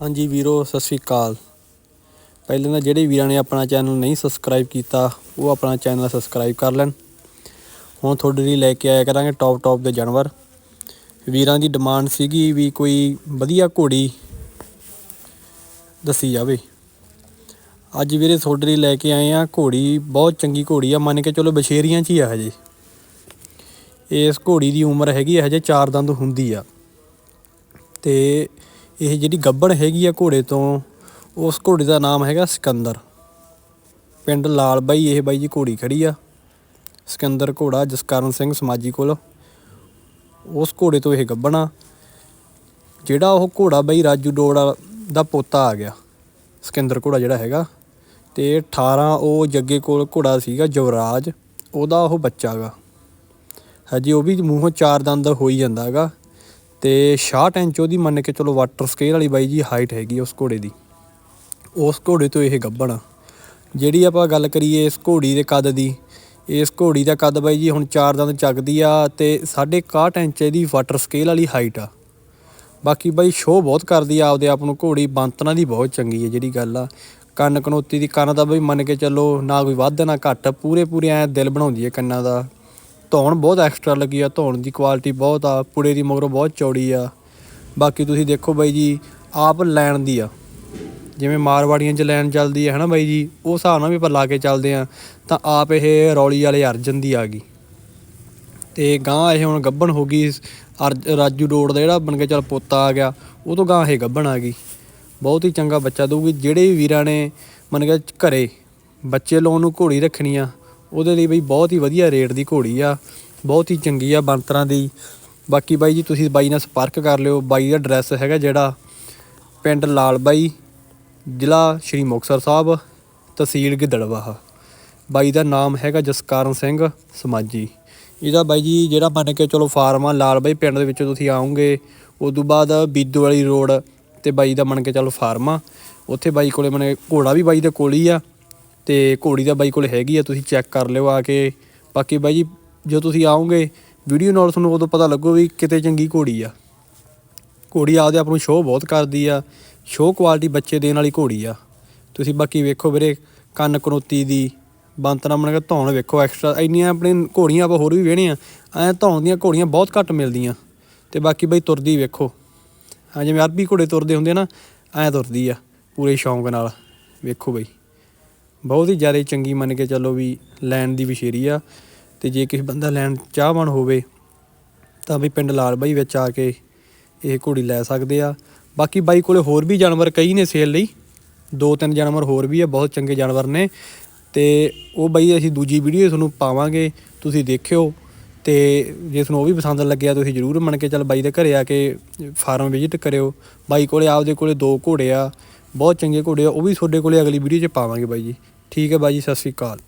ਹਾਂਜੀ ਵੀਰੋ, ਸਤਿ ਸ਼੍ਰੀ ਅਕਾਲ। ਪਹਿਲਾਂ ਤਾਂ ਜਿਹੜੇ ਵੀਰਾਂ ਨੇ ਆਪਣਾ ਚੈਨਲ ਨਹੀਂ ਸਬਸਕ੍ਰਾਈਬ ਕੀਤਾ, ਉਹ ਆਪਣਾ ਚੈਨਲ ਸਬਸਕ੍ਰਾਈਬ ਕਰ ਲੈਣ। ਹੁਣ ਤੁਹਾਡੇ ਲਈ ਲੈ ਕੇ ਆਇਆ ਕਰਾਂਗੇ ਟੌਪ ਟੌਪ ਦੇ ਜਾਨਵਰ। ਵੀਰਾਂ ਦੀ ਡਿਮਾਂਡ ਸੀਗੀ ਵੀ ਕੋਈ ਵਧੀਆ ਘੋੜੀ ਦੱਸੀ ਜਾਵੇ। ਅੱਜ ਵੀਰੇ ਤੁਹਾਡੇ ਲਈ ਲੈ ਕੇ ਆਏ ਆ ਘੋੜੀ, ਬਹੁਤ ਚੰਗੀ ਘੋੜੀ ਆ, ਮੰਨ ਕੇ ਚਲੋ ਬਸ਼ੇਰੀਆਂ 'ਚ ਹੀ ਆ ਹਜੇ। ਇਸ ਘੋੜੀ ਦੀ ਉਮਰ ਹੈਗੀ ਆ, ਹਜੇ 4 ਦੰਦ ਹੁੰਦੀ ਆ। ਤੇ ਇਹ ਜਿਹੜੀ ਗੱਬੜ ਹੈਗੀ ਆ ਘੋੜੇ ਤੋਂ, ਉਸ ਘੋੜੇ ਦਾ ਨਾਮ ਹੈਗਾ ਸਿਕੰਦਰ। ਪਿੰਡ ਲਾਲ ਬਾਈ ਇਹ ਬਾਈ ਜੀ ਘੋੜੀ ਖੜੀ ਆ। ਸਿਕੰਦਰ ਘੋੜਾ ਜਸਕਰਨ ਸਿੰਘ ਸਮਾਜੀ ਕੋਲ। ਉਸ ਘੋੜੇ ਤੋਂ ਇਹ ਗੱਬਣਾ ਜਿਹੜਾ ਉਹ ਘੋੜਾ ਬਾਈ ਰਾਜੂ ਡੋੜਾ ਦਾ ਪੋਤਾ ਆ ਗਿਆ। ਸਿਕੰਦਰ ਘੋੜਾ ਜਿਹੜਾ ਹੈਗਾ। ਤੇ 18 ਉਹ ਜੱਗੇ ਕੋਲ ਘੋੜਾ ਸੀਗਾ, ਜਵਰਾਜ। ਉਹਦਾ ਉਹ ਬੱਚਾ ਗਾ। ਹਜੇ ਉਹ ਵੀ ਮੂੰਹੋਂ ਚਾਰ ਦੰਦ ਹੋਈ ਜਾਂਦਾ ਹੈਗਾ ਤੇ 66 ਇੰਚ ਉਹਦੀ ਮੰਨ ਕੇ ਚਲੋ ਵਾਟਰ ਸਕੇਲ ਵਾਲੀ ਬਾਈ ਜੀ ਹਾਈਟ ਹੈਗੀ ਉਸ ਘੋੜੇ ਦੀ। ਉਸ ਘੋੜੇ ਤੋਂ ਇਹ ਗੱਭਣ ਆ। ਜਿਹੜੀ ਆਪਾਂ ਗੱਲ ਕਰੀਏ ਇਸ ਘੋੜੀ ਦੇ ਕੱਦ ਦੀ, ਇਸ ਘੋੜੀ ਦਾ ਕੱਦ ਬਾਈ ਜੀ ਹੁਣ ਚਾਰ ਦੰਦ ਚੱਕਦੀ ਆ ਤੇ 61 ਇੰਚ ਇਹਦੀ ਵਾਟਰ ਸਕੇਲ ਵਾਲੀ ਹਾਈਟ ਆ। ਬਾਕੀ ਬਾਈ ਸ਼ੋਅ ਬਹੁਤ ਕਰਦੀ ਆ ਆਪਦੇ ਆਪ ਨੂੰ ਘੋੜੀ, ਬੰਤਨਾ ਦੀ ਬਹੁਤ ਚੰਗੀ ਹੈ ਜਿਹੜੀ ਗੱਲ ਆ। ਕੰਨ ਕਨੋਤੀ ਦੀ ਕੰਨ ਦਾ ਬਈ ਮੰਨ ਕੇ ਚੱਲੋ ਨਾ ਕੋਈ ਵੱਧ ਨਾ ਘੱਟ ਪੂਰੇ ਪੂਰੇ ਐ ਦਿਲ ਬਣਾਉਂਦੀ ਹੈ ਕੰਨਾਂ ਦਾ। ਧੌਣ ਬਹੁਤ ਐਕਸਟਰਾ ਲੱਗੀ ਆ, ਧੌਣ ਦੀ ਕੁਆਲਿਟੀ ਬਹੁਤ ਆ, ਪੁੜੇ ਦੀ ਮਗਰੋਂ ਬਹੁਤ ਚੌੜੀ ਆ। ਬਾਕੀ ਤੁਸੀਂ ਦੇਖੋ ਬਾਈ ਜੀ, ਆਪ ਲੈਣ ਦੀ ਆ। ਜਿਵੇਂ ਮਾਰਵਾੜੀਆਂ 'ਚ ਲੈਣ ਚੱਲਦੀ ਹੈ ਹਨਾ ਬਾਈ ਜੀ? ਉਹ ਹਿਸਾਬ ਨਾਲ ਵੀ ਆਪਾਂ ਲਾ ਕੇ ਚੱਲਦੇ ਆ, ਤਾਂ ਆਪ ਇਹ ਰੌਲੀ ਵਾਲੇ ਅਰਜਨ ਦੀ ਆ ਗਈ। ਤੇ ਗਾਂ ਇਹ ਹੁਣ ਗੱਬਣ ਹੋ ਗਈ ਅਰਜ ਰਾਜੂ ਰੋਡ ਦਾ ਜਿਹੜਾ ਬਣ ਕੇ ਚੱਲ ਪੋਤਾ ਆ ਗਿਆ, ਉਹ ਤੋਂ ਗਾਂ ਇਹ ਗੱਬਣ ਆ ਗਈ। ਬਹੁਤ ਹੀ ਚੰਗਾ ਬੱਚਾ ਦਊਗੀ, ਜਿਹੜੇ ਵੀ ਵੀਰਾਂ ਨੇ ਮੰਨ ਕੇ ਘਰੇ ਬੱਚੇ ਲਾਉਣ ਨੂੰ ਘੋੜੀ ਰੱਖਣੀ ਆ ਉਹਦੇ ਲਈ ਬਈ ਬਹੁਤ ਹੀ ਵਧੀਆ ਰੇਟ ਦੀ ਘੋੜੀ ਆ, ਬਹੁਤ ਹੀ ਚੰਗੀ ਆ ਬੰਤਰਾਂ ਦੀ। ਬਾਕੀ ਬਾਈ ਜੀ ਤੁਸੀਂ ਬਾਈ ਨਾਲ ਸੰਪਰਕ ਕਰ ਲਿਓ, ਬਾਈ ਦਾ ਐਡਰੈਸ ਹੈਗਾ ਜਿਹੜਾ ਪਿੰਡ ਲਾਲ ਬਾਈ ਜ਼ਿਲ੍ਹਾ ਸ਼੍ਰੀ ਮੁਕਤਸਰ ਸਾਹਿਬ, ਤਹਿਸੀਲ ਗਿੱਦੜਵਾਹਾ। ਬਾਈ ਦਾ ਨਾਮ ਹੈਗਾ ਜਸਕਰਨ ਸਿੰਘ ਸਮਾਜੀ। ਇਹਦਾ ਬਾਈ ਜੀ ਜਿਹੜਾ ਮੰਨ ਕੇ ਚਲੋ ਫਾਰਮ ਆ ਲਾਲ ਬਾਈ ਪਿੰਡ ਦੇ ਵਿੱਚੋਂ ਤੁਸੀਂ ਆਉਂਗੇ ਉਸ ਤੋਂ ਬਾਅਦ ਬੀਦੂ ਵਾਲੀ ਰੋਡ ਤੇ ਬਾਈ ਦਾ ਮੰਨ ਕੇ ਚਲੋ ਫਾਰਮ ਆ। ਉੱਥੇ ਬਾਈ ਕੋਲੇ ਮਨੇ ਘੋੜਾ ਵੀ ਬਾਈ ਦੇ ਕੋਲ ਹੀ ਆ। ਤੇ ਘੋੜੀ ਦਾ ਬਾਈ ਕੋਲ ਹੈਗੀ ਆ, ਤੁਸੀਂ ਚੈੱਕ ਕਰ ਲਿਓ ਆ ਕੇ। ਬਾਕੀ ਬਾਈ ਜੀ ਜੋ ਤੁਸੀਂ ਆਓਗੇ ਵੀਡੀਓ ਨਾਲ ਤੁਹਾਨੂੰ ਉਦੋਂ ਪਤਾ ਲੱਗੂ ਵੀ ਕਿਤੇ ਚੰਗੀ ਘੋੜੀ ਆ। ਘੋੜੀ ਆਪਦੇ ਆਪ ਨੂੰ ਸ਼ੋਅ ਬਹੁਤ ਕਰਦੀ ਆ ਸ਼ੋਅ ਕੁਆਲਿਟੀ ਬੱਚੇ ਦੇਣ ਵਾਲੀ ਘੋੜੀ ਆ। ਤੁਸੀਂ ਬਾਕੀ ਵੇਖੋ ਵੀਰੇ, ਕੰਨ ਕਨੋਤੀ ਦੀ ਬੰਤਨਾ ਮਨ ਕੇ ਧੌਣ ਵੇਖੋ ਐਕਸਟਰਾ ਇੰਨੀਆਂ ਆਪਣੇ ਘੋੜੀਆਂ ਆਪਾਂ ਹੋਰ ਵੀ ਵੇਹਣੇ ਆ ਐ ਧੌਣ ਦੀਆਂ ਘੋੜੀਆਂ ਬਹੁਤ ਘੱਟ ਮਿਲਦੀਆਂ। ਤੇ ਬਾਕੀ ਬਈ ਤੁਰਦੀ ਵੇਖੋ। ਹਾਂ ਜਿਵੇਂ ਅਰਬੀ ਘੋੜੇ ਤੁਰਦੇ ਹੁੰਦੇ ਨਾ, ਐ ਤੁਰਦੀ ਆ, ਪੂਰੇ ਸ਼ੌਂਕ ਨਾਲ। ਵੇਖੋ ਬਈ। ਬਹੁਤ ਹੀ ਜ਼ਿਆਦਾ ਚੰਗੀ ਮੰਨ ਕੇ ਚੱਲੋ ਵੀ ਲੈਣ ਦੀ ਵਿਸ਼ੇਰੀ ਆ। ਤੇ ਜੇ ਕਿਸੇ ਬੰਦਾ ਲੈਣ ਚਾਹਵਾਨ ਹੋਵੇ, ਤਾਂ ਵੀ ਪਿੰਡ ਲਾਲ ਬਾਈ ਵਿੱਚ ਆ ਕੇ ਇਹ ਘੋੜੀ ਲੈ ਸਕਦੇ ਆ। ਬਾਕੀ ਬਾਈ ਕੋਲੇ ਹੋਰ ਵੀ ਜਾਨਵਰ ਕਈ ਨੇ ਸੇਲ ਲਈ। ਦੋ ਤਿੰਨ ਜਾਨਵਰ ਹੋਰ ਵੀ ਆ, ਬਹੁਤ ਚੰਗੇ ਜਾਨਵਰ ਨੇ। ਤੇ ਉਹ ਬਾਈ ਅਸੀਂ ਦੂਜੀ ਵੀਡੀਓ ਤੁਹਾਨੂੰ ਪਾਵਾਂਗੇ, ਤੁਸੀਂ ਦੇਖਿਓ। ਤੇ ਜੇ ਤੁਹਾਨੂੰ ਉਹ ਵੀ ਪਸੰਦ ਲੱਗਿਆ, ਤੁਸੀਂ ਜਰੂਰ ਮੰਨ ਕੇ ਚੱਲ ਬਾਈ ਦੇ ਘਰੇ ਆ ਕੇ ਫਾਰਮ ਵਿਜ਼ਿਟ ਕਰਿਓ। ਬਾਈ ਕੋਲੇ ਆਪਦੇ ਕੋਲੇ ਦੋ ਘੋੜੇ ਆ ਬਹੁਤ ਚੰਗੇ ਘੋੜੇ ਆ, ਉਹ ਵੀ ਤੁਹਾਡੇ ਕੋਲੇ ਅਗਲੀ ਵੀਡੀਓ 'ਚ ਪਾਵਾਂਗੇ ਬਾਈ ਜੀ। ਠੀਕ ਹੈ ਬਾਈ ਜੀ, ਸਤਿ ਸ਼੍ਰੀ ਅਕਾਲ।